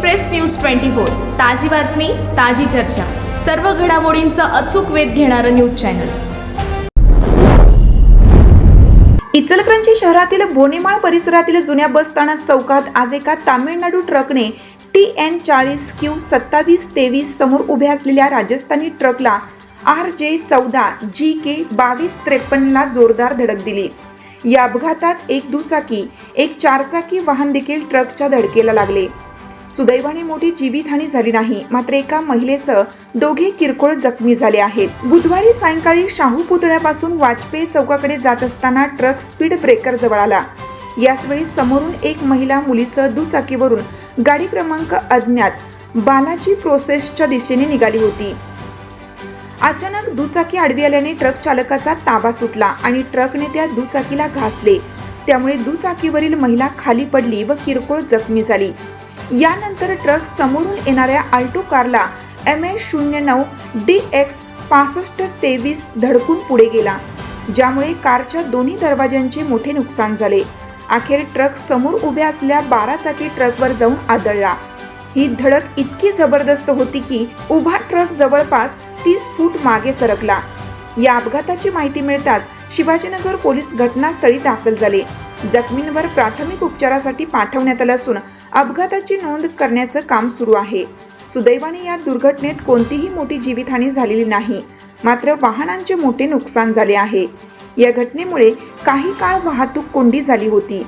Express news twenty four. ताजी बातमी ताजी चर्चा. सर्व घडामोडींचा अचूक वेध घेणारं न्यूज चॅनल. इचलकरंजी शहरातील बोनेमाळ परिसरातील जुन्या बसस्थानक चौकात आज एका तामिळनाडू ट्रकने टी एन चाळीस क्यू सत्तावीस तेवीस समोर उभ्या असलेल्या राजस्थानी ट्रकला आर जे चौदा जी के बावीस त्रेपन्नला जोरदार धडक दिली. या अपघातात एक दुचाकी एक चारचाकी वाहन देखील ट्रकच्या धडकेला लागले. सुदैवाने मोठी जीवितहानी झाली नाही. मात्र एका महिलेसह दोघे किरकोळ जखमी झाले आहेत. बुधवारी सायंकाळी शाहू पुतळ्यापासून वाजपेयी चौकाकडे जात असताना ट्रक स्पीड ब्रेकर जवळ आला. याचवेळी समोरून एक महिला मुलीसह दुचाकीवरून गाडी क्रमांक अज्ञात बालाजी प्रोसेसच्या दिशेने निघाली होती. अचानक दुचाकी आडवी आल्याने ट्रक चालकाचा ताबा सुटला आणि ट्रकने त्या दुचाकीला घासले. त्यामुळे दुचाकीवरील महिला खाली पडली व किरकोळ जखमी झाली. यानंतर ट्रक समोरून येणाऱ्या आल्टो कारला एम ए शून्य नऊ डी एक्स पासष्ट तेवीस धडकून पुढे गेला ज्यामुळे कारच्या दोन्ही दरवाज्यांचे मोठे नुकसान झाले. अखेर ट्रक समोर उभ्या असल्या बारा चाकी ट्रकवर जाऊन आदळला. ही धडक इतकी जबरदस्त होती की उभा ट्रक जवळपास तीस फूट मागे सरकला. या अपघाताची माहिती मिळताच शिवाजीनगर पोलीस घटनास्थळी दाखल झाले. जखमींवर प्राथमिक उपचारासाठी पाठवण्यात आलं असून अपघाताची नोंद करण्याचं काम सुरू आहे. सुदैवाने या दुर्घटनेत कोणतीही मोठी जीवितहानी झालेली नाही. मात्र वाहनांचे मोठे नुकसान झाले आहे. या घटनेमुळे काही काळ वाहतूक कोंडी झाली होती.